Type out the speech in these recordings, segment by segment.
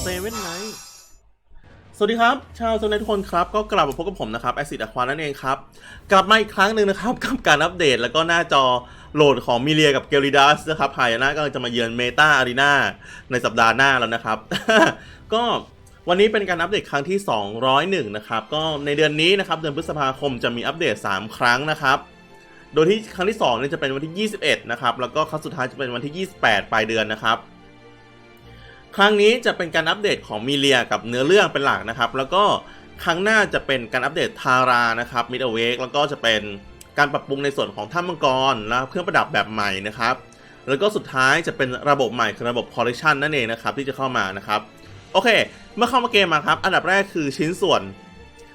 เซเว่นไนท์สวัสดีครับ ชาวโซนทุกคนครับ ก็กลับมาพบกับผมนะครับแอซิดอะควานั่นเองครับ กลับมาอีกครั้งหนึ่งนะครับ กับการอัปเดตแล้วก็หน้าจอโหลดของมิเลียกับเกลิดัสนะครับหายนะกำลังจะมาเยือนเมตาอารีนาในสัปดาห์หน้าแล้วนะครับ ก็วันนี้เป็นการอัปเดตครั้งที่ 201 นะครับ ก็ในเดือนนี้นะครับ เดือนพฤษภาคมจะมีอัปเดต 3 ครั้งนะครับ โดยที่ครั้งที่2เนี่ยจะเป็นวันที่ 21 นะครับ แล้วก็ครั้งสุดท้ายจะเป็นวันที่ 28 ปลายเดือนนะครับ ครั้งนี้จะเป็นการอัปเดตของมิเลียกับเนื้อเรื่องเป็นหลักนะครับ แล้วก็ครั้งหน้าจะเป็นการอัปเดตทารานะครับมิดเวกแล้วก็จะเป็นการปรับปรุงในส่วนของถ้ำมังกรและเครื่องประดับแบบใหม่นะครับ แล้วก็สุดท้ายจะเป็นระบบใหม่คือระบบคอลเลคชันนั่นเองนะครับที่จะเข้ามานะครับโอเค เมื่อเข้ามาเกมมาครับ อันดับแรกคือชิ้นส่วน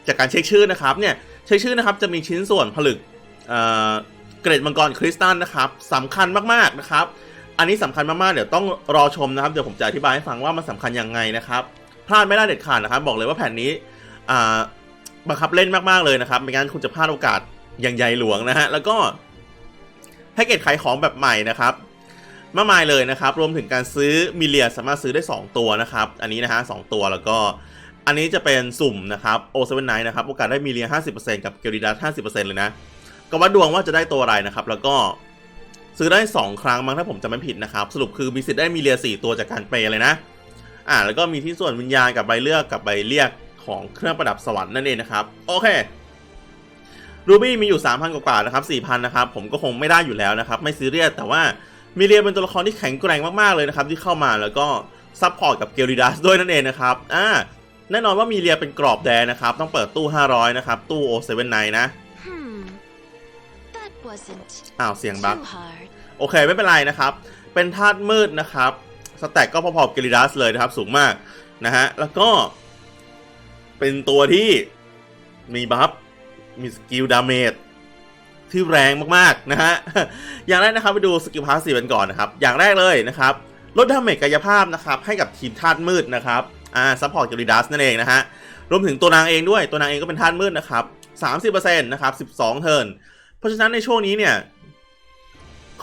จากการเช็คชื่อนะครับเนี่ยเช็คชื่อนะครับจะมีชิ้นส่วนผลึกเเกรดมังกรคริสตัลนะครับสำคัญมากๆนะครับ อันนี้สำคัญมากๆ เดี๋ยวต้องรอชมนะครับ เดี๋ยวผมจะอธิบายให้ฟังว่ามันสำคัญยังไงนะครับ พลาดไม่ได้เด็ดขาดนะครับ บอกเลยว่าแผ่นนี้บังคับเล่นมากๆเลยนะครับไม่งั้นคุณจะพลาดโอกาสอย่างใหญ่หลวงนะฮะแล้วก็แพ็กเกจขายของแบบใหม่นะครับมากมายเลยนะครับ รวมถึงการซื้อมิเลียสามารถซื้อได้ 2 ตัวนะครับ อันนี้นะฮะสตัวแล้วก็อันนี้จะเป็นสุ่มนะครับโอเซเว่นไนท์นะครับโอกาสได้มิเลีย50%กับเกลิดัส50%เลยนะก็วัดดวงว่าจะได้ตัวอะไรนะครับ แล้วก็ ซื้อได้ 2 ครั้งมั้งถ้าผมจำไม่ผิดนะครับสรุปคือมีสิทธิ์ได้มีเรียสี่ตัวจากการเปย์เลยนะอ่าแล้วก็มีที่ส่วนวิญญาณกับใบเลือกกับใบเรียกของเครื่องประดับสวรรค์นั่นเองนะครับโอเครูบี้มีอยู่ 3,000 กว่าๆนะครับ4,000นะครับผมก็คงไม่ได้อยู่แล้วนะครับไม่ซีเรียสแต่ว่ามีเรียเป็นตัวละครที่แข็งแกร่งมากๆเลยนะครับที่เข้ามาแล้วก็ซัพพอร์ตกับเกลิดัสด้วยนั่นเองนะครับอ่าแน่นอนว่ามีเรียเป็นกรอบแดงนะครับต้องเปิดตู้ 500 นะครับตู้โอเซเว่นไนนะ อ้าวเสียงบั๊ก too hard. โอเคไม่เป็นไรนะครับ เป็นธาตุมืดนะครับ สแต็กก็พอๆกับเกลิดัสเลยนะครับ สูงมากนะฮะ แล้วก็เป็นตัวที่มีบัฟ มีสกิลดาเมจที่แรงมากๆนะฮะ อย่างแรกนะครับไปดูสกิลพาสซีฟกันก่อนนะครับ อย่างแรกเลยนะครับลดดาเมจกายภาพนะครับ ให้กับทีมธาตุมืดนะครับ อ่าซัพพอร์ตเกลิดัสนั่นเองนะฮะ รวมถึงตัวนางเองด้วย ตัวนางเองก็เป็นธาตุมืดนะครับ 30%นะครับ 12 เทิร์น เพราะฉะนั้นในช่วงนี้เนี่ย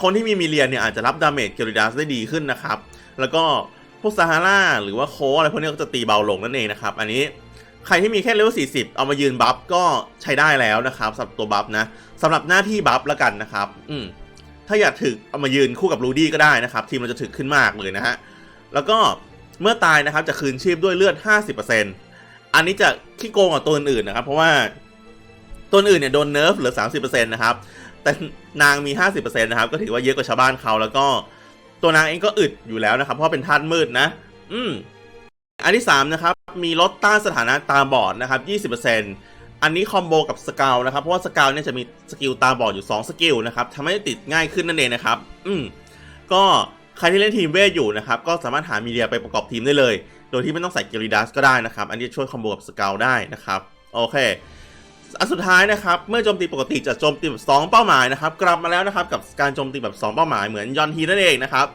คนที่มีมิเลียนเนี่ยอาจจะรับดาเมจเกลิดัสได้ดีขึ้นนะครับ แล้วก็พวกซาฮาราหรือว่าโคอะไรพวกนี้ก็จะตีเบาลงนั่นเองนะครับ อันนี้ใครที่มีแค่เลเวล 40 เอามายืนบัฟก็ใช้ได้แล้วนะครับสำหรับตัวบัฟนะสำหรับหน้าที่บัฟแล้วกันนะครับ อืมถ้าอยากถึกเอามายืนคู่กับรูดี้ก็ได้นะครับ ทีมเราจะถึกขึ้นมากเลยนะฮะ แล้วก็เมื่อตายนะครับจะคืนชีพด้วยเลือด 50%อันนี้จะขี้โกงกว่าตัวอื่นๆนะครับ เพราะว่า ตัวอื่นเนี่ยโดนเนิร์ฟเหลือ 30%นะครับ แต่นางมี 50%นะครับ ก็ถือว่าเยอะกว่าชาวบ้านเขาแล้วก็ ตัวนางเองก็อึดอยู่แล้วนะครับ เพราะเป็นธาตุมืดนะ อืม อันที่ 3 นะครับ มีลดต้านสถานะตาบอดนะครับ 20%อันนี้คอมโบกับสกาวนะครับ เพราะว่าสกาวเนี่ยจะมีสกิลตาบอดอยู่ 2 สกิลนะครับทำให้ติดง่ายขึ้นนั่นเองนะครับ อืม ก็ใครที่เล่นทีมเวทอยู่นะครับ ก็สามารถหามีเดียไปประกอบทีมได้เลย โดยที่ไม่ต้องใส่เกลิดัสก็ได้นะครับ อันนี้ช่วยคอมโบกับสกาวได้นะครับ โอเค อันสุดท้ายนะครับ เมื่อโจมตีปกติจะโจมตีแบบ2เป้าหมายนะครับ กลับมาแล้วนะครับกับการโจมตีแบบ 2 เป้าหมายเหมือนยอนทีนั่นเองนะครับ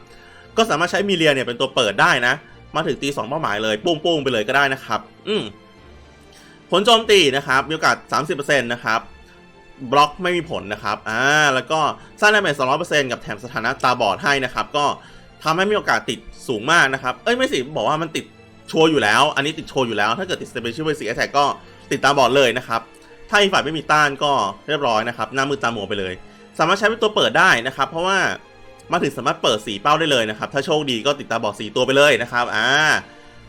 ก็สามารถใช้มีเลียเนี่ยเป็นตัวเปิดได้นะ มาถึงตี 2 เป้าหมายเลยปุ้งปุ้งๆไปเลยก็ได้นะครับ อืมผลโจมตีนะครับมีโอกาส 30%นะครับบล็อกไม่มีผลนะครับอ่าแล้วก็สร้างดาเมจ200%กับแถมสถานะตาบอดให้นะครับ ก็ทำให้มีโอกาสติดสูงมากนะครับ เอ้ยไม่สิบอกว่ามันติดโชว์อยู่แล้ว อันนี้ติดโชว์อยู่แล้ว ถ้าเกิดติด Special Basic Attack ก็ติดตาบอดเลยนะครับ ถ้าอีกฝ่ายไม่มีต้านก็เรียบร้อยนะครับหน้ามือตามัวไปเลย สามารถใช้เป็นตัวเปิดได้นะครับ เพราะว่ามาถึงสามารถเปิดสีเป้าได้เลยนะครับ ถ้าโชคดีก็ติดตาบอดสีตัวไปเลยนะครับอ่า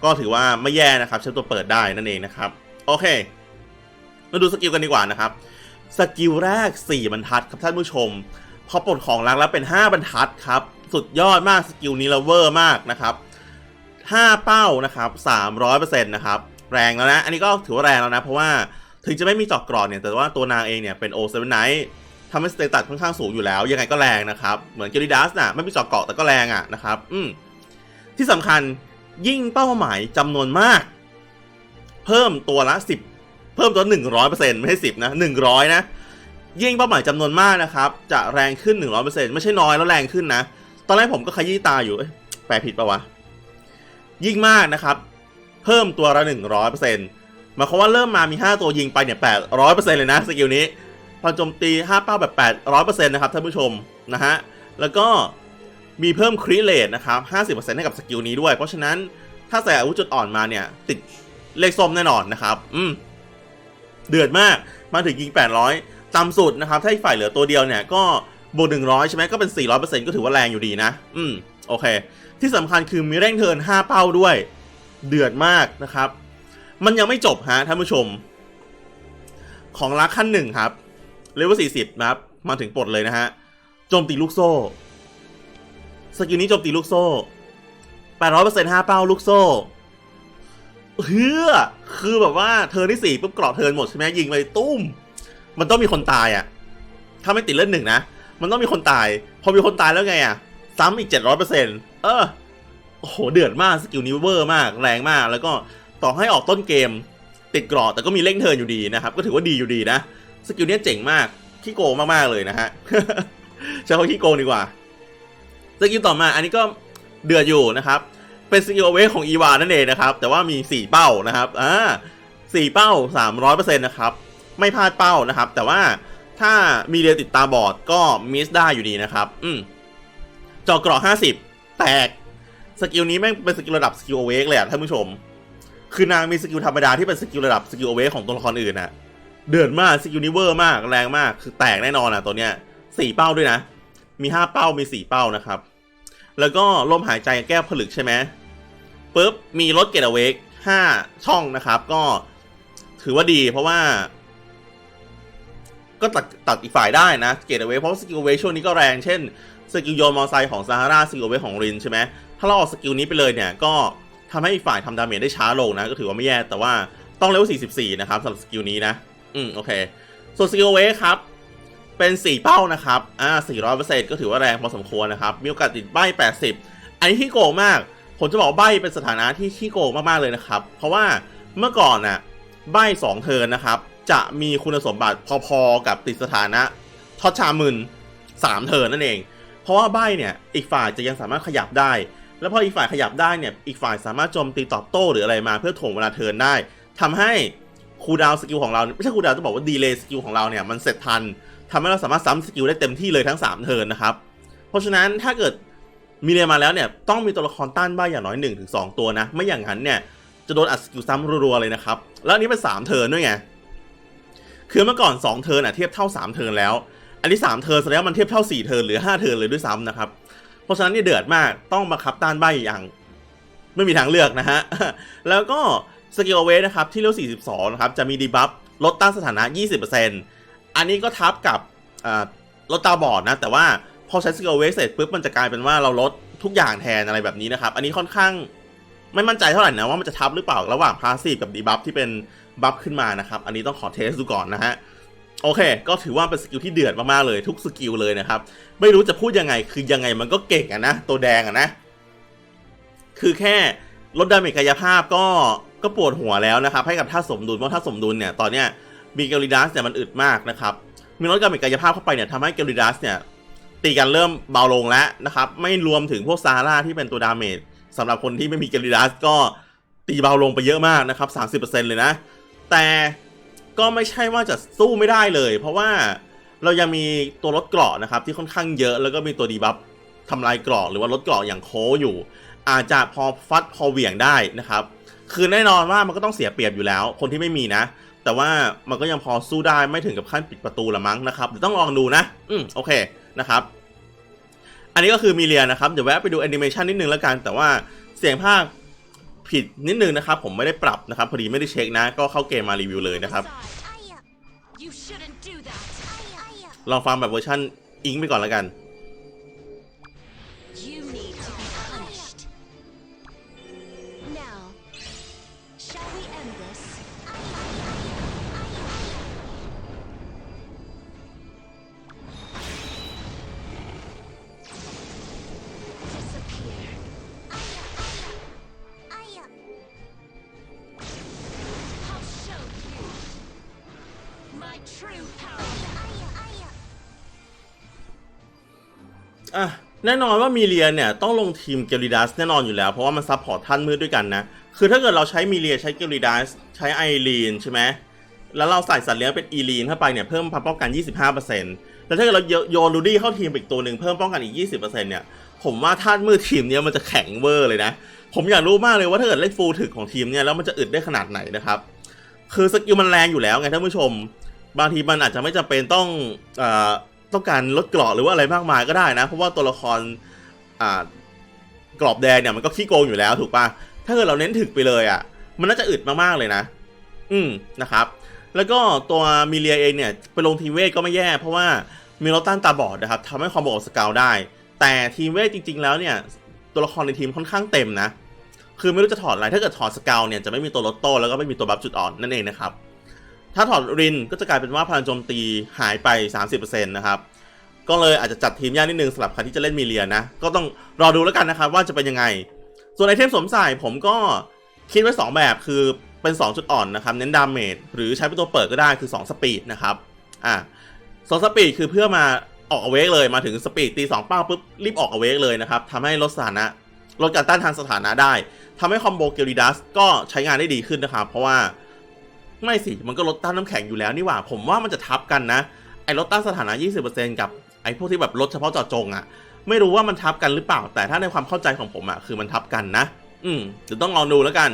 ก็ถือว่าไม่แย่นะครับใช้ตัวเปิดได้นั่นเองนะครับโอเค มาดูสกิลกันดีกว่านะครับสกิลแรก 4 บรรทัดครับท่านผู้ชม พอปลดของรักแล้วเป็น 5 บรรทัดครับ สุดยอดมากสกิลนี้เลเวอร์มากนะครับ 5 เป้านะครับ300%นะครับ แรงแล้วนะ อันนี้ก็ถือว่าแรงแล้วนะ เพราะว่า ถึงจะไม่มีจอกกรอนเนี่ยแต่ว่าตัวนางเองเนี่ยเป็นโอเซเว่นไนท์ทำให้สเตตัสค่อนข้างสูงอยู่แล้ว ยังไงก็แรงนะครับ เหมือนเกลิดัสน่ะไม่มีจอกเกาะแต่ก็แรงอะนะครับอืมที่สำคัญยิ่งเป้าหมายจำนวนมาก เพิ่มตัวละ 10 เพิ่มตัว 100%ไม่ใช่10นะ100 นะ ยิ่งเป้าหมายจำนวนมากนะครับ จะแรงขึ้น 100%ไม่ใช่น้อยแล้วแรงขึ้นนะ ตอนแรกผมก็ขยี้ตาอยู่แปลผิดปะวะ ยิ่งมากนะครับ เพิ่มตัวละ100% หมายความว่าเริ่มมามี 5 ตัวยิงไปเนี่ย800%เลยนะสกิลนี้พอโจมตี5เป้าแบบ800%นะครับท่านผู้ชมนะฮะแล้วก็มีเพิ่มครีเลตนะครับ50%ให้กับสกิลนี้ด้วย เพราะฉะนั้นถ้าใส่อาวุธจุดอ่อนมาเนี่ย ติดเลขส้มแน่นอนนะครับ อืมเดือดมากมาถึงยิง 800ต่ำสุดนะครับ ถ้าฝ่ายเหลือตัวเดียวเนี่ยก็บวก100 ใช่ไหมก็เป็น 400%ก็ถือว่าแรงอยู่ดีนะ อืม โอเค ที่สำคัญคือมีเร่งเทิร์น5 เป้าด้วย เดือดมากนะครับ มันยังไม่จบฮะท่านผู้ชม ของรักขั้นหนึ่งครับเลเวล40นะครับ มาถึงปลดเลยนะฮะโจมตีลูกโซ่ สกิลนี้โจมตีลูกโซ่800% 5เปอร์เซ็นต์ห้าเป้าลูกโซ่เฮือคือแบบว่าเธอที่สี่ปุ๊บกรอบเทิร์นหมดใช่ไหมยิงไปตุ้ม มันต้องมีคนตายอะ่ะ ถ้าไม่ติดเล่นหนึ่งนะ มันต้องมีคนตาย พอมีคนตายแล้วไงอะ่ะ ซ้ำอีก700%เออโอ้โห เดือดมาก สกิลนี้เวอร์มาก แรงมาก แล้วก็ ต่อให้ออกต้นเกม ติดกรอบแต่ก็มีเร่งเทินอยู่ดีนะครับ ก็ถือว่าดีอยู่ดีนะ สกิลเนี้ยเจ๋งมากขี้โกงมากๆเลยนะฮะใช้คำว่าขี้โกงดีกว่าสกิลต่อมาอันนี้ก็เดือดอยู่นะครับ เป็นสกิลเวของอีวานั่นเองนะครับ แต่ว่ามี 4 เป้านะครับอ่าสี่เป้า 300%นะครับ ไม่พลาดเป้านะครับ แต่ว่าถ้ามีเรียติดตาบอดก็มิสได้อยู่ดีนะครับ อืมจอกรอ50 แตก สกิลนี้แม่งเป็นสกิลระดับสกิลเวกเลยอะท่านผู้ชม คือนางมีสกิลธรรมดาที่เป็นสกิลระดับสกิลเวของตัวละครอื่นอะเดือดมากสกิลนี้เวอร์มากแรงมากคือแตกแน่นอนอะตัวเนี้ยสี่เป้าด้วยนะ มีห้าเป้ามีสี่เป้านะครับ แล้วก็ลมหายใจแก้วผลึกใช่ไหมปุ๊บมีรถเกตเวกห้าช่องนะครับ ก็ถือว่าดีเพราะว่า ก็ตัดตัดอีกฝ่ายได้นะเกตเวกเพราะสกิลเวกช่วงนี้ก็แรงเช่นสกิลโยนมอไซค์ของซาฮาราสกิลเวกของรินใช่ไหมถ้าเราออกสกิลนี้ไปเลยเนี่ยก็ ทำให้อีกฝ่ายทำดาเมจได้ช้าลงนะ ก็ถือว่าไม่แย่ แต่ว่าต้องเลเวล44 นะครับสำหรับสกิลนี้นะ อืม โอเค ส่วนสกิลเวกครับ เป็น 4 เป้านะครับ อ่า 400%ก็ถือว่าแรงพอสมควรนะครับ มีโอกาสติดใบ80 อันนี้ขี้โกงมาก ผมจะบอกใบเป็นสถานะที่ขี้โกงมากๆเลยนะครับ เพราะว่าเมื่อก่อนน่ะ ใบ2เทิร์นนะครับ จะมีคุณสมบัติพอๆกับติดสถานะทอดชามึน3เทิร์นนั่นเอง เพราะว่าใบเนี่ย อีกฝ่ายจะยังสามารถขยับได้ แล้วพออีกฝ่ายขยับได้เนี่ย อีกฝ่ายสามารถโจมตีตอบโต้หรืออะไรมาเพื่อถ่วงเวลาเทินได้ทำให้คูดาวสกิลของเรา ไม่ใช่คูดาวจะบอกว่าดีเลย์สกิลของเราเนี่ยมันเสร็จทันทำให้เราสามารถซ้ำสกิลได้เต็มที่เลยทั้ง 3 เทินนะครับ เพราะฉะนั้นถ้าเกิดมีเรียมาแล้วเนี่ยต้องมีตัวละครต้านบ้าอย่างน้อย 1-2 ตัวนะ ไม่อย่างนั้นเนี่ยจะโดนอัดสกิลซ้ำรัวๆเลยนะครับ แล้วอันนี้เป็น3เทินด้วยไง คือเมื่อก่อน 2 เทินอะเทียบเท่า 3 เทินแล้ว อันนี้ 3 เทินแสดงว่ามันเทียบเท่า 4 เทินหรือ 5 เทินเลยด้วยซ้ำนะครับ เพราะฉะนั้นนี่เดือดมากต้องบังคับต้านใบอย่าง ไม่มีทางเลือกนะฮะ แล้วก็สกิลเวนะครับที่เลเวล42 นะครับ จะมีดีบัฟลดต้านสถานะ 20%อันนี้ก็ทับกับลดตาบอดนะ แต่ว่าพอใช้สกิลเวเสร็จปุ๊บมันจะกลายเป็นว่าเราลดทุกอย่างแทนอะไรแบบนี้นะครับ อันนี้ค่อนข้างไม่มั่นใจเท่าไหร่นะว่ามันจะทับหรือเปล่าระหว่างพาสซีฟกับดีบัฟที่เป็นบัฟขึ้นมานะครับ อันนี้ต้องขอเทสดูก่อนนะฮะ โอเค ก็ถือว่าเป็นสกิลที่เดือดมากๆเลยทุกสกิลเลยนะครับ ไม่รู้จะพูดยังไงคือยังไงมันก็เก่งอะนะ ตัวแดงอะนะ คือแค่ลดดาเมจกายภาพก็ก็ปวดหัวแล้วนะครับ ให้กับท่าสมดุลเพราะท่าสมดุลเนี่ยตอนเนี้ยมีเกลิดัสเนี่ยมันอึดมากนะครับมีลดดาเมจกายภาพเข้าไปเนี่ยทำให้เกลิดัสเนี่ยตีกันเริ่มเบาลงแล้วนะครับ ไม่รวมถึงพวกซาร่าที่เป็นตัวดาเมจสำหรับคนที่ไม่มีเกลิดัสก็ตีเบาลงไปเยอะมากนะครับ30%เลยนะ แต่ ก็ไม่ใช่ว่าจะสู้ไม่ได้เลย เพราะว่าเรายังมีตัวลดเกราะนะครับ ที่ค่อนข้างเยอะแล้วก็มีตัวดีบัฟทำลายเกราะหรือว่าลดเกราะอย่างโคอยู่ อาจจะพอฟัดพอเหวี่ยงได้นะครับ คือแน่นอนว่ามันก็ต้องเสียเปรียบอยู่แล้ว คนที่ไม่มีนะ แต่ว่ามันก็ยังพอสู้ได้ไม่ถึงกับขั้นปิดประตูละมั้งนะครับเดี๋ยวต้องลองดูนะ อืมโอเคนะครับ อันนี้ก็คือมีเรียนะครับเดี๋ยวแวะไปดูแอนิเมชันนิดนึงแล้วกัน แต่ว่าเสียงภาค ผิดนิดนึงนะครับ ผมไม่ได้ปรับนะครับ พอดีไม่ได้เช็คนะ ก็เข้าเกมมารีวิวเลยนะครับ ลองฟังแบบเวอร์ชันอิงไปก่อนแล้วกัน You แน่นอนว่ามีเรียเนี่ยต้องลงทีมเกลิดัสแน่นอนอยู่แล้ว เพราะว่ามันซับพอร์ตท่านมืดด้วยกันนะ คือถ้าเกิดเราใช้มีเรียใช้เกลิดัสใช้ไอรีนใช่ไหมแล้วเราใส่สัตว์เลี้ยงเป็นอีลีนเข้าไปเนี่ยเพิ่มความป้องกัน 25%แล้วถ้าเกิดเราโยนลูดี้เข้าทีมอีกตัวหนึ่งเพิ่มป้องกันอีก 20%เนี่ยผมว่าธาตุมืดทีมเนี้ยมันจะแข็งเวอร์เลยนะ ผมอยากรู้มากเลยว่าถ้าเกิดเล่นฟูลถึกของทีมเนี่ยแล้วมันจะอึดได้ขนาดไหนนะครับคือสกิลมันแรงอยู่แล้วไงท่านผู้ชม บางทีมันอาจจะไม่จำเป็นต้องอ ต้องการลดเกราะหรือว่าอะไรมากมายก็ได้นะ เพราะว่าตัวละครอ่ากรอบแดงเนี่ยมันก็ขี้โกงอยู่แล้วถูกปะถ้าเกิดเราเน้นถึกไปเลยอะ่ะ มันน่าจะอึดมากๆเลยนะ อืมนะครับ แล้วก็ตัวมิเลียเองเนี่ยไปลงทีมเวทก็ไม่แย่เพราะว่ามีโรตันตาบอดนะครับทำให้คอมโบกับสเกลได้ แต่ทีมเวทจริง ๆ แล้วเนี่ย ตัวละครในทีมค่อนข้างเต็มนะ คือไม่รู้จะถอดอะไรถ้าเกิดถอดสเกลเนี่ยจะไม่มีตัวลดโต้แล้วก็ไม่มีตัวบัฟจุดอ่อนนั่นเองนะครับ ถ้าถอดรินก็จะกลายเป็นว่าพลังโจมตีหายไป 30%นะครับก็เลยอาจจะจัดทีมยากนิดนึงสำหรับใครที่จะเล่นมิเลียนะ ก็ต้องรอดูแล้วกันนะครับว่าจะเป็นยังไง ส่วนไอเทมสวมใส่ผมก็คิดไว้ 2 แบบคือเป็น 2 จุดอ่อนนะครับ เน้นดาเมจหรือใช้เป็นตัวเปิดก็ได้คือ 2 สปีดนะครับอะสองสปีดคือเพื่อมาออกเวกเลยมาถึงสปีดตี2เป้าปุ๊บรีบออกเวกเลยนะครับทำให้ลดสถานะลดการต้านทานสถานะได้ทำให้คอมโบเกลิดัสก็ใช้งานได้ดีขึ้นนะครับ เพราะว่า ไม่สิ มันก็ลดต้านน้ำแข็งอยู่แล้วนี่หว่า ผมว่ามันจะทับกันนะ ไอ้ลดต้านสถานะ 20%กับไอ้พวกที่แบบลดเฉพาะเจาะจงอะไม่รู้ว่ามันทับกันหรือเปล่า แต่ถ้าในความเข้าใจของผมอะคือมันทับกันนะ อืมเดี๋ยวต้องลองดูแล้วกัน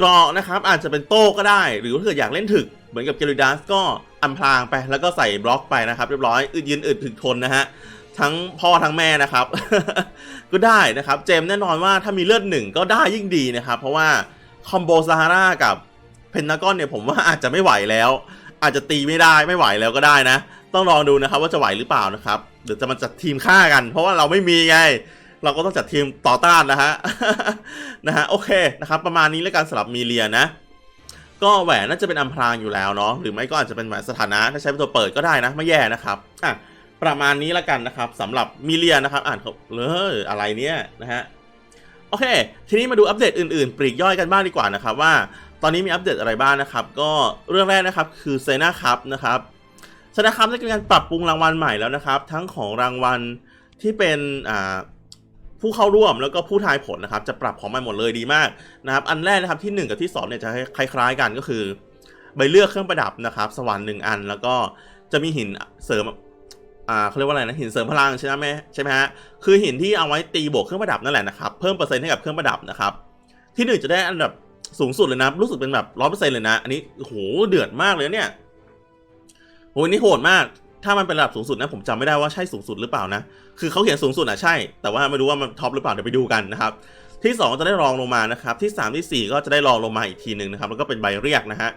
กราะนะครับ อาจจะเป็นโต้ก็ได้ หรือถ้าเกิดอยากเล่นถึก เหมือนกับเกลิดัสก็อำพรางไป แล้วก็ใส่บล็อกไปนะครับ เรียบร้อย อึดยืนอึดถึกทนนะฮะ ทั้งพ่อทั้งแม่นะครับ ก็ได้นะครับ เจมส์แน่นอนว่าถ้ามีเลือดหนึ่งก็ได้ยิ่งดีนะครับ เพราะว่าคอมโบซาฮารากับ เพนทากอนเนี่ยผมว่าอาจจะไม่ไหวแล้ว อาจจะตีไม่ได้ไม่ไหวแล้วก็ได้นะ ต้องลองดูนะครับว่าจะไหวหรือเปล่านะครับเดี๋ยวจะมาจัดทีมฆ่ากัน เพราะว่าเราไม่มีไง เราก็ต้องจัดทีมต่อต้านนะฮะนะฮะโอเคนะครับ ประมาณนี้แล้วกันสำหรับมีเลียนะ ก็แหวนน่าจะเป็นอัมพรางอยู่แล้วเนาะหรือไม่ก็อาจจะเป็นแหวนสถานะถ้าใช้เป็นตัวเปิดก็ได้นะ ไม่แย่นะครับอะประมาณนี้แล้วกันนะครับสำหรับมิเลียนะครับ อ่านเขาเลยอะไรเนี่ยนะฮะโอเค ทีนี้มาดูอัปเดตอื่นๆ ปลีกย่อยกันบ้างดีกว่านะครับว่า ตอนนี้มีอัปเดตอะไรบ้างนะครับ ก็เรื่องแรกนะครับคือเซนาคัพนะครับเซนาคัพได้มีการปรับปรุงรางวัลใหม่แล้วนะครับ ทั้งของรางวัลที่เป็นอ่าผู้เข้าร่วมแล้วก็ผู้ทายผลนะครับ จะปรับของใหม่หมดเลยดีมากนะครับ อันแรกนะครับที่ 1 กับที่ 2เนี่ยจะคล้ายๆกันก็คือ ใบเลือกเครื่องประดับนะครับ สวรรค์หนึ่งอัน แล้วก็จะมีหินเสริมอ่าเขาเรียกว่าอะไรนะหินเสริมพลังใช่ไหมใช่ไหมฮะคือหินที่เอาไว้ตีบวกเครื่องประดับนั่นแหละนะครับเพิ่มเปอร์เซ็นต์ให้กับเครื่องประดับนะครับ ที่หนึ่งจะได้อันดับ สูงสุดเลยนะ รู้สึกเป็นแบบร้อยเปอร์เซ็นต์เลยนะ อันนี้โหเดือดมากเลยเนี่ยโหอันนี่โหดมาก ถ้ามันเป็นระดับสูงสุดนะ ผมจำไม่ได้ว่าใช่สูงสุดหรือเปล่านะ คือเขาเขียนสูงสุดอะใช่ แต่ว่าไม่รู้ว่ามันท็อปหรือเปล่าเดี๋ยวไปดูกันนะครับ ที่ 2 จะได้รองลงมานะครับ ที่ 3 ที่ 4 ก็จะได้รองลงมาอีกทีหนึ่งนะครับ แล้วก็เป็นใบเรียกนะฮะ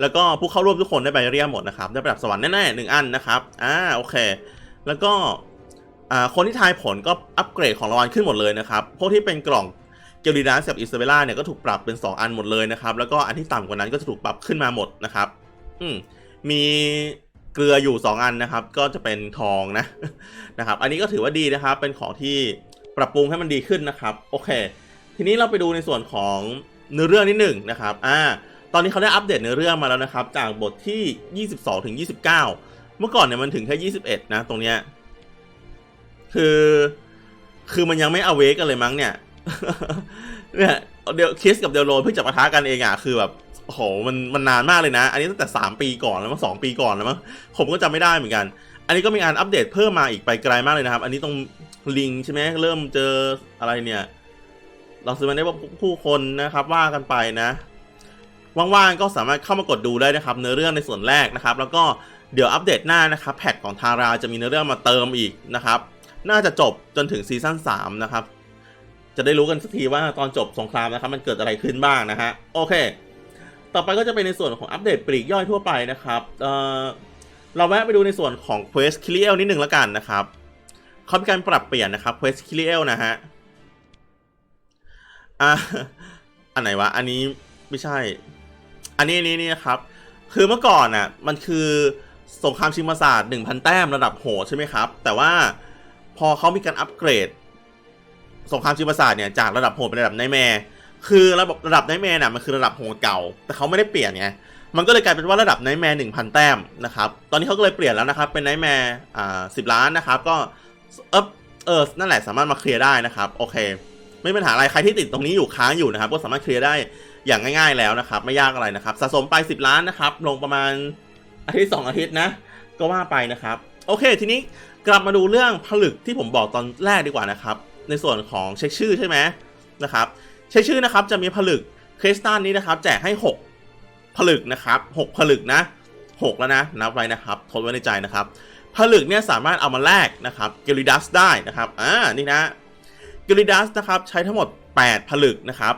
แล้วก็ผู้เข้าร่วมทุกคนได้ใบเรียกหมดนะครับ ได้ระดับสวรรค์แน่ๆหนึ่งอันนะครับ อ่าโอเค แล้วก็อ่าคนที่ทายผลก็อัปเกรดของรางวัลขึ้นหมดเลยนะครับ พวกที่เป็นกล่อง เกลิดาสกับอิสเบล่าเนี่ยก็ถูกปรับเป็น 2 อันหมดเลยนะครับแล้วก็อันที่ต่ำกว่านั้นก็จะถูกปรับขึ้นมาหมดนะครับ อืมมีเกลืออยู่ 2 อันนะครับ ก็จะเป็นทองนะนะครับ อันนี้ก็ถือว่าดีนะครับ เป็นของที่ปรับปรุงให้มันดีขึ้นนะครับโอเค ทีนี้เราไปดูในส่วนของเนื้อเรื่องนิดหนึ่งนะครับอ่าตอนนี้เขาได้อัปเดตเนื้อเรื่องมาแล้วนะครับ จากบทที่ 22 ถึง 29 เมื่อก่อนเนี่ยมันถึงแค่ 21 นะ ตรงเนี้ยคือ คือมันยังไม่อเวกกันเลยมั้งเนี่ย เนี่ยเดี๋ยวคิสกับเดลโรเพิ่งจะปะทะกันเองอะคือแบบโอ้โหมันมันนานมากเลยนะ อันนี้ตั้งแต่ 3 ปีก่อนแล้วมั้งสปีก่อนแล้วมั้งผมก็จำไม่ได้เหมือนกัน อันนี้ก็มีการอัปเดตเพิ่มมาอีกไปไกลมากเลยนะครับ อันนี้ตรงลิงใช่ไหมเริ่มเจออะไรเนี่ยเราซื้อมาได้ว่าผู้คนนะครับว่ากันไปนะว่างๆก็สามารถเข้ามากดดูได้นะครับเนื้อเรื่องในส่วนแรกนะครับ แล้วก็เดี๋ยวอัปเดตหน้านะครับแพทของทาราจะมีเนื้อเรื่องมาเติมอีกนะครับ น่าจะจบจนถึงซีซั่น3นะครับ จะได้รู้กันสักทีว่าตอนจบสงครามนะครับมันเกิดอะไรขึ้นบ้างนะฮะโอเค ต่อไปก็จะเป็นในส่วนของอัปเดตปลีกย่อยทั่วไปนะครับเเราแวะไปดูในส่วนของ Quest k i l i e l นิดหนึ่งแล้วกันนะครับเขามีการปรับเปลี่ยนนะครับ Quest k i l i e l นะฮะอะอันไหนวะ อันนี้ไม่ใช่ อันนี้นี่นี่นะครับ คือเมื่อก่อนน่ะ มันคือสงครามชิงมาศาสตร์1,000 แต้มระดับโหดใช่ไหมครับ แต่ว่าพอเขามีการอัปเกรด สงครามชิงมาศาสตร์เนี่ยจากระดับโหดเป็นระดับไนแมร์คือระบบระดับไนแมร์น่ะมันคือระดับโหดเก่า แต่เขาไม่ได้เปลี่ยนไงมันก็เลยกลายเป็นว่าระดับไนแมร์หนึ่งพันแต้มนะครับตอนนี้เขาก็เลยเปลี่ยนแล้วนะครับเป็นไนแมร์อ่าสิบล้านนะครับก็เออเออนั่นแหละสามารถมาเคลียร์ได้นะครับโอเค ไม่มีปัญหาอะไรใครที่ติดตรงนี้อยู่ค้างอยู่นะครับก็สามารถเคลียร์ได้อย่างง่าย ๆแล้วนะครับ ไม่ยากอะไรนะครับสะสมไป 10 ล้านนะครับลงประมาณอาทิตย์สองอาทิตย์นะ ก็ว่าไปนะครับ โอเค ทีนี้กลับมาดูเรื่องผลึกที่ผมบอกตอนแรกดีกว่านะครับ ในส่วนของเช็คชื่อใช่ไหมนะครับเช็คชื่อนะครับจะมีผลึกคริสตัลนี้นะครับ แจกให้ 6 ผลึกนะครับ 6 ผลึกนะ 6 แล้วนะ นับไว้นะครับ ทดไว้ในใจนะครับ ผลึกเนี่ยสามารถเอามาแลกนะครับเกลิดัสได้นะครับอ่านี่นะเกลิดัสนะครับใช้ทั้งหมด 8 ผลึกนะครับ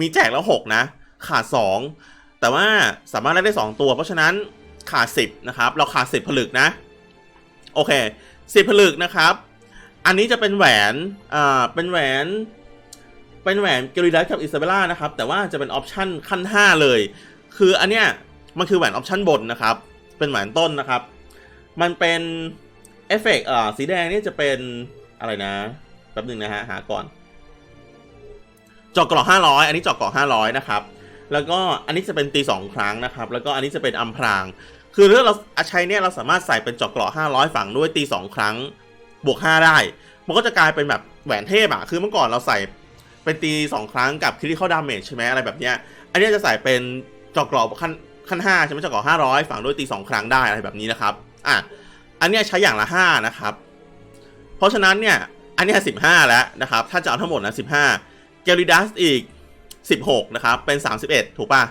มีแจกแล้ว 6 นะ ขาด 2 แต่ว่าสามารถได้ได้ 2 ตัว เพราะฉะนั้นขาด 10 นะครับ เราขาด 10 ผลึกนะ โอเค 10 ผลึกนะครับ อันนี้จะเป็นแหวน อ่า เป็นแหวน เป็นแหวนเกลิดัสกับอิซาเบล่านะครับ แต่ว่าจะเป็นออปชั่นขั้น 5 เลย คืออันเนี้ยมันคือแหวนออปชั่นบนนะครับ เป็นแหวนต้นนะครับ มันเป็นเอฟเฟกต์อ่าสีแดงนี่จะเป็นอะไรนะ แป๊บหนึ่งนะฮะ หาก่อนเจอกกรอก500 อันนี้จอกกรอก500 นะครับ แล้วก็อันนี้จะเป็นตี 2 ครั้งนะครับ แล้วก็อันนี้จะเป็นอัมพราง คือถ้าเราใช้เนี่ยเราสามารถใส่เป็นจอกกรอก500 ฝังด้วยตี 2 ครั้ง บวก 5 ได้ มันก็จะกลายเป็นแบบแหวนเทพอะคือเมื่อก่อนเราใส่เป็นตี 2 ครั้งกับคริติคอลดาเมจใช่ไหมอะไรแบบเนี้ย อันนี้จะใส่เป็นจอกกรอกขั้นขั้น5ใช่ไหมจอกกรอก500 ฝังด้วยตี 2 ครั้งได้อะไรแบบนี้นะครับ อะ อันเนี้ยใช้อย่างละ 5 นะครับ เพราะฉะนั้นเนี่ย อันเนี้ย15 แล้วนะครับ ถ้าจะเอาทั้งหมดนะ 15 เกลิดัสอีก 16 นะครับ เป็น 31 ถูกปะ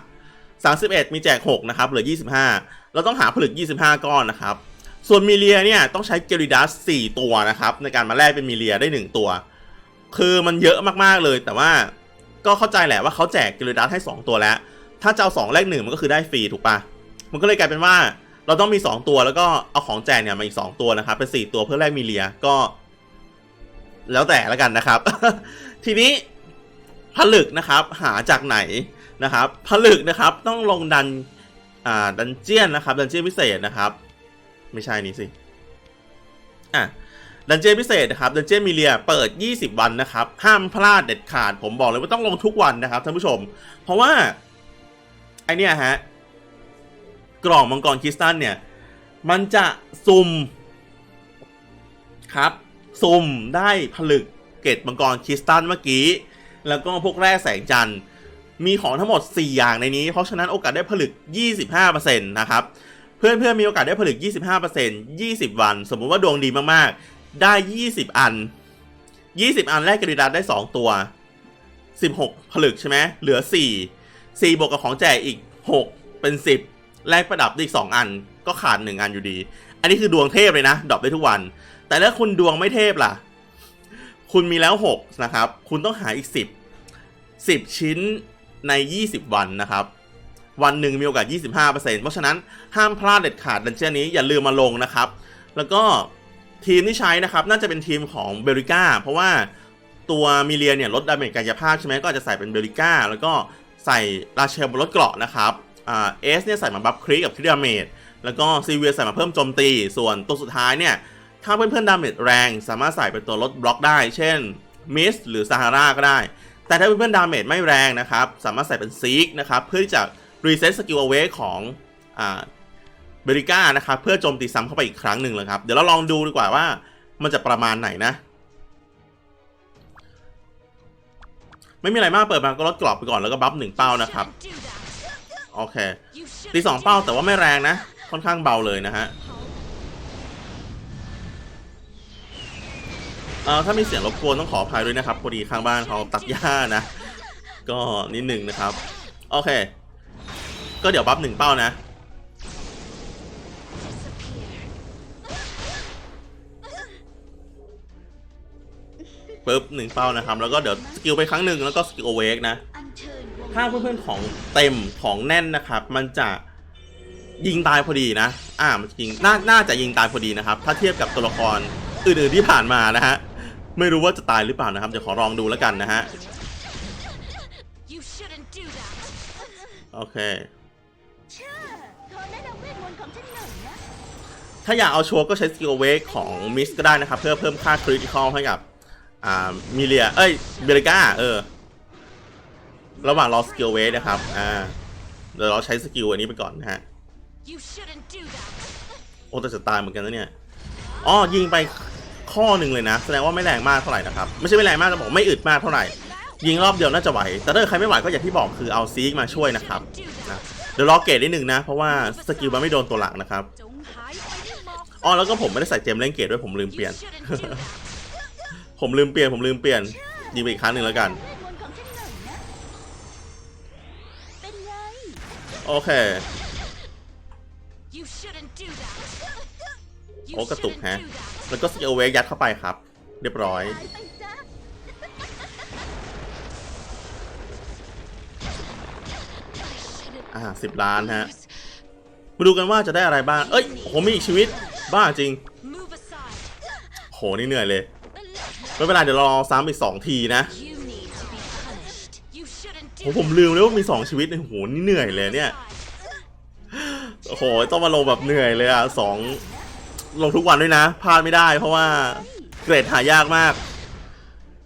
31 มีแจก 6 นะครับ เหลือ 25 เราต้องหาผลึก 25 ก้อนนะครับ ส่วนมิเลียเนี่ยต้องใช้เกลิดัส4ตัวนะครับ ในการมาแลกเป็นมิเลียได้ 1 ตัว คือมันเยอะมากๆเลยแต่ว่าก็เข้าใจแหละว่าเขาแจกเกลิดัสให้ 2 ตัวแล้ว ถ้าจะเอา2แลก1มันก็คือได้ฟรีถูกปะมันก็เลยกลายเป็นว่าเราต้องมี 2 ตัวแล้วก็เอาของแจกเนี่ยมาอีก 2 ตัวนะครับเป็น 4 ตัวเพื่อแลกมิเลียก็ แล้วแต่ล้วกันนะครับ ทีนี้ผลึกนะครับหาจากไหนนะครับผลึกนะครับต้องลงดันอ่าดันเจียนนะครับดันเจียนพิเศษนะครับ ไม่ใช่นี้สิ อะดันเจี้ยนพิเศษนะครับดันเจี้ยนมิเลียเปิด 20 วันนะครับ ห้ามพลาดเด็ดขาด ผมบอกเลยว่าต้องลงทุกวันนะครับท่านผู้ชม เพราะว่า ไอเนี้ยฮะ กล่องมังกรคริสตัลเนี่ย มันจะสุ่มครับ สุ่มได้ผลึกเกตมังกรคริสตัลเมื่อกี้ แล้วก็พวกแร่แสงจันทร์มีของทั้งหมด 4 อย่างในนี้ เพราะฉะนั้นโอกาสได้ผลึก 25%นะครับ พื่อนเพื่อนๆมีโอกาสได้ผลึก 25% 20 วัน สมมุติว่าดวงดีมากๆ ได้ 20 อัน 20 อันแรกกริดาได้ 2 ตัว 16 ผลึกใช่ไหมเหลือ 4 4 บวกกับของแจกอีก 6 เป็น 10 แลกประดับได้อีก 2 อัน ก็ขาด 1 อันอยู่ดี อันนี้คือดวงเทพเลยนะ ดรอปได้ทุกวัน แต่ถ้าคุณดวงไม่เทพล่ะ คุณมีแล้ว 6 นะครับ คุณต้องหาอีก 10 10 ชิ้นใน 20 วันนะครับ วันหนึ่งมีโอกาส 25%เพราะฉะนั้นห้ามพลาดเด็ดขาดดันเจียนนี้อย่าลืมมาลงนะครับ แล้วก็ทีมที่ใช้นะครับน่าจะเป็นทีมของเบริก้าเพราะว่าตัวมิเลียเนี่ยลดดาเมจกายภาพใช่ไหมก็จะใส่เป็นเบริก้าแล้วก็ใส่ราเชลบนรถเกราะนะครับอ่าเอสเนี่ยใส่มาบัฟคริกับคริดาเมจแล้วก็ซีเวียใส่มาเพิ่มโจมตี ส่วนตัวสุดท้ายเนี่ยถ้าเพื่อนๆดาเมจแรงสามารถใส่เป็นตัวลดบล็อกได้ เช่นมิสหรือซาฮาราก็ได้ แต่ถ้าเพื่อนๆดาเมจไม่แรงนะครับสามารถใส่เป็นซีกนะครับเพื่อที่จะ รีเซ็ตสกิลเอา a วของอ่าเบริก้านะครับเพื่อโจมตีซ้ำเข้าไปอีกครั้งหนึ่งเลยครับ เดี๋ยวเราลองดูดีกว่าว่ามันจะประมาณไหนนะ ไม่มีอะไรมากเปิดมาก็ลดกรอบไปก่อนแล้วก็บัฟหนึ่งเป้านะครับ โอเคตีสองเป้าแต่ว่าไม่แรงนะ ค่อนข้างเบาเลยนะฮะเออถ้ามีเสียงรบกวนต้องขออภัยด้วยนะครับพอดีข้างบ้านเขาตัดหญ้านะ ก็นิดหนึ่งนะครับ โอเค ก็เดี๋ยวบัฟหนึ่งเป้านะ Disappear. ปึ๊บหนึ่งเป้านะครับ แล้วก็เดี๋ยวสกิลไปครั้งหนึ่งแล้วก็สกิลเวกนะ Unturn will ถ้าเพื่อนๆของเต็มของแน่นนะครับ มันจะยิงตายพอดีนะ อ่ามันจะยิงน่าน่าจะยิงตายพอดีนะครับ ถ้าเทียบกับตัวละครอื่นๆที่ผ่านมานะฮะ ไม่รู้ว่าจะตายหรือเปล่านะครับ เดี๋ยวขอลองดูแล้วกันนะฮะ You shouldn't do that. โอเค ถ้าอยากเอาชัวร์ก็ใช้สกิลเวกของมิสก็ได้นะครับ เพื่อเพิ่มค่าคริติคอลให้กับอ่ามิเลีย เอ้ยเบริก้าเออ ระหว่างรอสกิลเวกนะครับ อ่าเดี๋ยวเราใช้สกิลอันนี้ไปก่อนนะฮะ You shouldn't do that. โอ้แต่จะตายเหมือนกันนะเนี่ยอ๋อยิงไปข้อหนึ่งเลยนะ แสดงว่าไม่แรงมากเท่าไหร่นะครับ ไม่ใช่ไม่แรงมากจะบอกไม่อึดมากเท่าไหร่ ยิงรอบเดียวน่าจะไหว แต่ถ้าเกิดใครไม่ไหวก็อย่างที่บอกคือเอาซีกมาช่วยนะครับ Do นะ that. เดี๋ยวรอเกรดนิดนึงนะ เพราะว่าสกิลมันไม่โดนตัวหลักนะครับ อกคอ๋อแล้วก็ผมไม่ได้ใส่เจมเล่นเกตด้วยผมลืมเปลี่ยน You shouldn't do that. ผมลืมเปลี่ยนผมลืมเปลี่ยนยิงไปอีกครั้งหนึ่งแล้วกันเวทมนต์ของฉันหน่อยนะเป็นไงโอเค You shouldn't do that. You โอ้กระตุก shouldn't ฮะ do that. แล้วก็สกิลเวกยัดเข้าไปครับ เรียบร้อยหายไปซะอ่าสิบล้านฮะ มาดูกันว่าจะได้อะไรบ้าง เอ้ยโหมีอีกชีวิต บ้าจริง Move aside. โห นี่เหนื่อยเลย ไม่เป็นไรเดี๋ยวรอซ้ำอีกสองทีนะ You need to be punished. You shouldn't โห do ผม that. ลืมเลยว่ามีสองชีวิตโห นี่เหนื่อยเลยเนี่ย โอ้โห ต้องมาลงแบบเหนื่อยเลยอะสองลงทุกวันด้วยนะ พลาดไม่ได้ เพราะว่าเกรดหายากมาก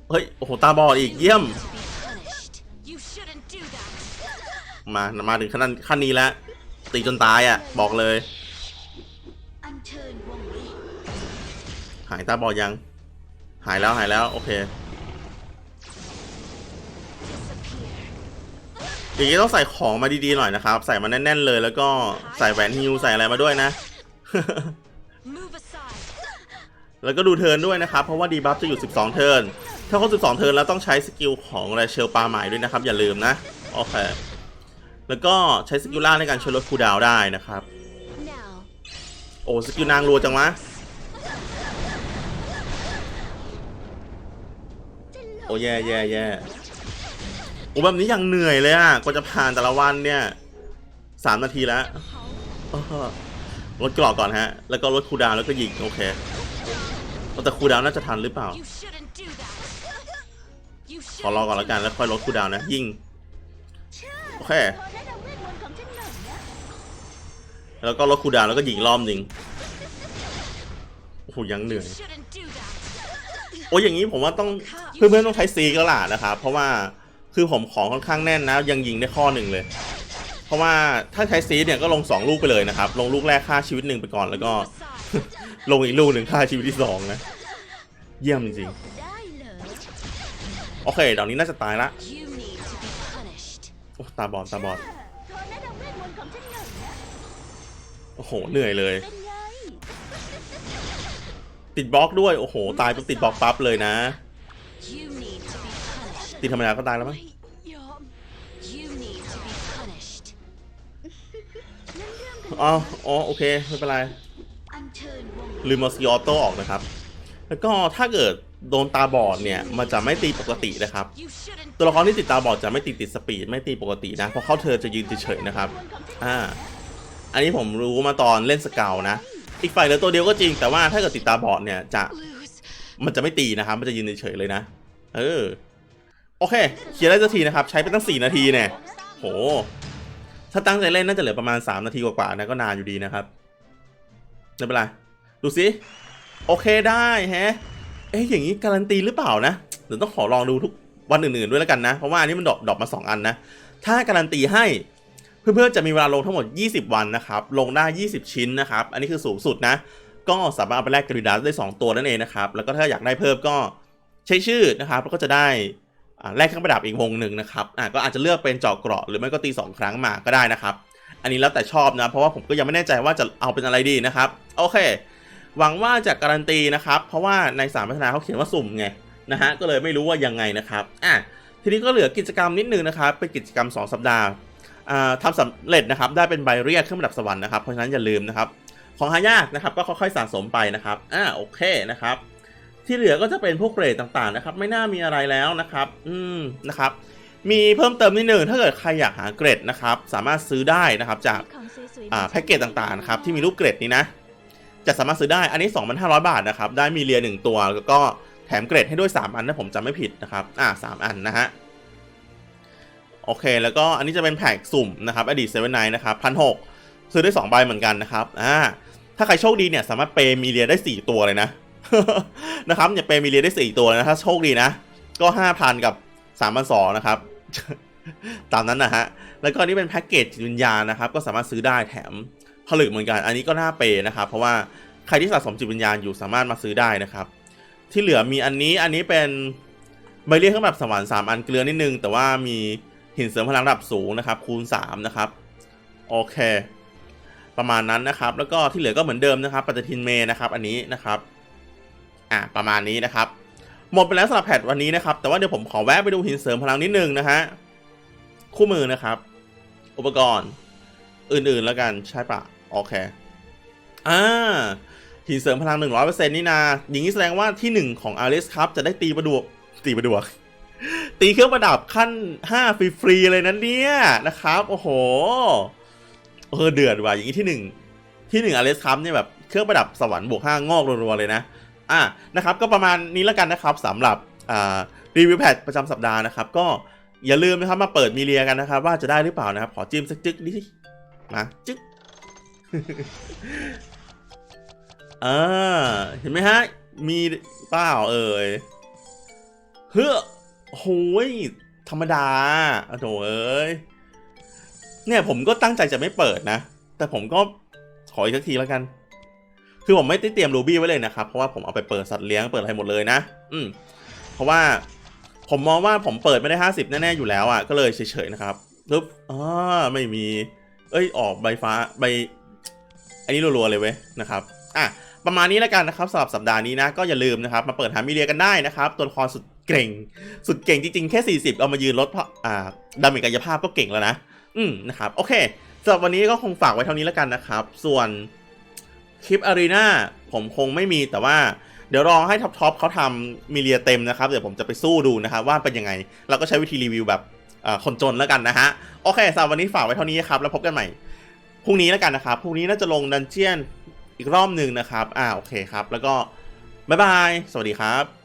เฮ้ย โอ้โห ตาบอดอีกเยี่ยม To be punished. You shouldn't do that. มา มาถึงขั้นขั้นนี้แล้ว ตีจนตายอะ บอกเลย หายตาบอดยัง หายแล้วหายแล้ว โอเค อย่างนี้ต้องใส่ของมาดีๆหน่อยนะครับ ใส่มาแน่นๆเลย แล้วก็ใส่แหวนฮิวใส่อะไรมาด้วยนะ แล้วก็ดูเทิร์นด้วยนะครับ เพราะว่าดีบัฟจะอยู่ 12 เทิร์น ถ้าครบ12 เทิร์นแล้วต้องใช้สกิลของอะไรเชลปาหมายด้วยนะครับ อย่าลืมนะ โอเค แล้วก็ใช้สกิลล่าในการช่วยลดคูดาวได้นะครับ โอ้สกิลนางรัวจังวะโอ้แย่แย่แย่โอ้แบบนี้ยังเหนื่อยเลยอะกว่าจะผ่านแต่ละวันเนี่ยสามนาทีแล้วลดกรอกก่อนฮะ แล้วก็ลดคูดาวแล้วก็ยิง โอเค แต่คูดาวน่าจะทันหรือเปล่า ขอรอก่อนแล้วกันแล้วค่อยลดคูดาวนะ ยิง โอเค แล้วก็ลดคูดาแล้วก็ยิงรอบหนึ่งโอ้โหยังเหนื่อยโอ้ยอย่างนี้ผมว่าต้องเพื่อนๆต้องใช้ซีก็ล่ะนะครับเพราะว่าคือผมของค่อนข้างแน่นนะ ยังยิงได้ข้อหนึ่งเลย เพราะว่าถ้าใช้ซีเนี่ยก็ลงสองลูกไปเลยนะครับ ลงลูกแรกฆ่าชีวิตหนึ่งไปก่อนแล้วก็ ลงอีกลูกหนึ่งฆ่าชีวิตที่สองนะเยี่ยมจริงโอเคเดี๋ยวนี้น่าจะตายละโอ้ตาบอดตาบอด ขอแนะนำเวทมนต์ของฉันหน่อยนะ โอ้โห เหนื่อยเลยเป็นไงติดบล็อกด้วย โอ้โห ตายปุ๊บติดบล็อกปั๊บเลยนะ You need to be punished. ติดธรรมดาก็ตายแล้วมั้งไม่ยอม You need to be punished. นั่นเรื่องกันอ๋ออ๋อโอเค ไม่เป็นไรอัญเชิญวงลืมเอาสกิลออโต้ออกนะครับ แล้วก็ถ้าเกิดโดนตาบอดเนี่ย มันจะไม่ตีปกตินะครับ You shouldn't ตัวละครที่ติดตาบอดจะไม่ติดติดสปีด ไม่ตีปกตินะ เพราะเขาเธอจะยืนเฉยๆนะครับมนต์ของฉันอ่า อันนี้ผมรู้มาตอนเล่นสเกลนะ อีกฝ่ายเหลือตัวเดียวก็จริง แต่ว่าถ้าเกิดติดตาบอดเนี่ยจะมันจะไม่ตีนะครับ มันจะยืนเฉยเลยนะ เออ โอเค เคลียร์ได้สักทีนะครับ ใช้ไปตั้ง 4 นาทีเนี่ย โห ถ้าตั้งใจเล่นน่าจะเหลือประมาณ 3 นาทีกว่าๆนะ ก็นานอยู่ดีนะครับไม่เป็นไร ดูสิ โอเคได้แฮะ เอ๊ะอย่างนี้การันตีหรือเปล่านะ เดี๋ยวต้องขอลองดูทุกวันอื่นๆด้วยแล้วกันนะ เพราะว่าอันนี้มันดรอปดรอปมา 2 อันนะ ถ้าการันตีให้ เพื่อนๆจะมีเวลาลงทั้งหมด 20 วันนะครับ ลงได้ 20 ชิ้นนะครับ อันนี้คือสูงสุดนะ ก็สามารถเอาไปแลกกริดาได้ 2 ตัวนั่นเองนะครับ แล้วก็ถ้าอยากได้เพิ่มก็ใช้ชื่อนะครับ แล้วก็จะได้แลกเครื่องประดับอีกวงหนึ่งนะครับ อ่าก็อาจจะเลือกเป็นเจาะเกราะหรือไม่ก็ตี 2 ครั้งมาก็ได้นะครับ อันนี้แล้วแต่ชอบนะ เพราะว่าผมก็ยังไม่แน่ใจว่าจะเอาเป็นอะไรดีนะครับ โอเค หวังว่าจะการันตีนะครับ เพราะว่าในสามพัฒนาเขาเขียนว่าสุ่มไงนะฮะ ก็เลยไม่รู้ว่ายังไงนะครับ อะทีนี้ก็เหลือกิจกรรมนิดนึงนะครับ เป็นกิจกรรม 2 สัปดาห์ ทำสำเร็จนะครับได้เป็นใบเรียกเครื่องประดับสวรรค์นะครับเพราะฉะนั้นอย่าลืมนะครับของหายากนะครับก็ค่อยๆสะสมไปนะครับอ่าโอเคนะครับ ที่เหลือก็จะเป็นพวกเกรดต่างๆนะครับ ไม่น่ามีอะไรแล้วนะครับ อืมนะครับ มีเพิ่มเติมนิดหนึ่งถ้าเกิดใครอยากหาเกรดนะครับ สามารถซื้อได้นะครับจากอ่าแพ็กเกจต่างๆนะครับที่มีรูปเกรดนี้นะ จะสามารถซื้อได้อันนี้ 2,500 บาทนะครับ ได้มีเรียหนึ่งตัวแล้วก็แถมเกรดให้ด้วย 3 อันถ้าผมจำไม่ผิดนะครับ อ่า3อันนะฮะ โอเค แล้วก็อันนี้จะเป็นแพ็กสุ่มนะครับอดีตเซเว่นไนนะครับพันหกซื้อได้ 2 ใบเหมือนกันนะครับอ่าถ้าใครโชคดีเนี่ยสามารถเปย์มีเรียได้ 4 ตัวเลยนะนะครับอย่าเปย์มีเรียได้ 4 ตัวเลยนะถ้าโชคดีนะ ก็5,000กับ3,200นะครับตามนั้นนะฮะ แล้วก็นนี้เป็นแพ็กเกจจิตวิญญาณนะครับ ก็สามารถซื้อได้แถมผลึกเหมือนกัน อันนี้ก็น่าเปย์นะครับ เพราะว่าใครที่สะสมจิตวิญญาณอยู่สามารถมาซื้อได้นะครับ ที่เหลือมีอันนี้ อันนี้เป็นใบเรียกเครื่องแบบสวรรค์3อันเกลือนิดนึง แต่ว่ามี หินเสริมพลังระดับสูงนะครับ คูณ 3 นะครับโอเค ประมาณนั้นนะครับ แล้วก็ที่เหลือก็เหมือนเดิมนะครับปฏิทินเมนะครับ อันนี้นะครับอ่าประมาณนี้นะครับ หมดไปแล้วสำหรับแพทวันนี้นะครับ แต่ว่าเดี๋ยวผมขอแวะไปดูหินเสริมพลังนิดนึงนะฮะคู่มือนะครับ อุปกรณ์อื่นๆแล้วกันใช่ปะโอเคอ่าหินเสริมพลัง 100%นี่นาอย่างนี้แสดงว่าที่ 1 ของอาริสครับ จะได้ตีประดวกตีประดวก ตีเครื่องประดับขั้น 5 ฟรีๆเลยนะเนี่ยนะครับ โอ้โหเออเดือดว่ะอย่างนี้ที่ 1 ที่1อาริสครับเนี่ยแบบเครื่องประดับสวรรค์บวก5งอกรัวๆเลยนะอะนะครับ ก็ประมาณนี้แล้วกันนะครับสำหรับอ่ารีวิวแพทประจำสัปดาห์นะครับ ก็อย่าลืมนะครับมาเปิดมีเรียกันนะครับ ว่าจะได้หรือเปล่านะครับ ขอจิ้มสักจึ๊กดิมาจึ๊กอ่าเห็นไหมฮะ มีเปล่าเอ่ยเฮ้อ โหยธรรมดาโอ้โถเอ้ย เนี่ยผมก็ตั้งใจจะไม่เปิดนะ แต่ผมก็ขออีกสักทีแล้วกัน คือผมไม่ได้เตรียมรูบี้ไว้เลยนะครับ เพราะว่าผมเอาไปเปิดสัตว์เลี้ยงเปิดอะไรหมดเลยนะ อืม เพราะว่าผมมองว่าผมเปิดไม่ได้ 50 แน่ๆอยู่แล้วอะ ก็เลยเฉยๆนะครับปึ๊บอ่าไม่มี เอ้ย ออกใบฟ้าใบ อันนี้รัวๆเลยเว้ยนะครับ อะ ประมาณนี้แล้วกันนะครับสำหรับสัปดาห์นี้นะ ก็อย่าลืมนะครับ มาเปิดหามิเรียกันได้นะครับ ตัวละครสุด เก่ง สุดเก่งจริงๆ แค่ 40 เอามายืนลดเพราะอ่าดาเมจกายภาพก็เก่งแล้วนะ อืมนะครับ โอเคสำหรับวันนี้ก็คงฝากไว้เท่านี้แล้วกันนะครับ ส่วนคลิปอารีนาผมคงไม่มีแต่ว่าเดี๋ยวรอให้ท็อปทอปเขาทำมิเลียเต็มนะครับ เดี๋ยวผมจะไปสู้ดูนะครับ ว่าเป็นยังไง เราก็ใช้วิธีรีวิวแบบคนจนแล้วกันนะฮะ โอเคสำหรับวันนี้ฝากไว้เท่านี้ครับ แล้วพบกันใหม่พรุ่งนี้แล้วกันนะครับพรุ่งนี้น่าจะลงดันเจียนอีกรอบหนึ่งนะครับ อ่าโอเคครับ แล้วก็บ๊ายบาย สวัสดีครับ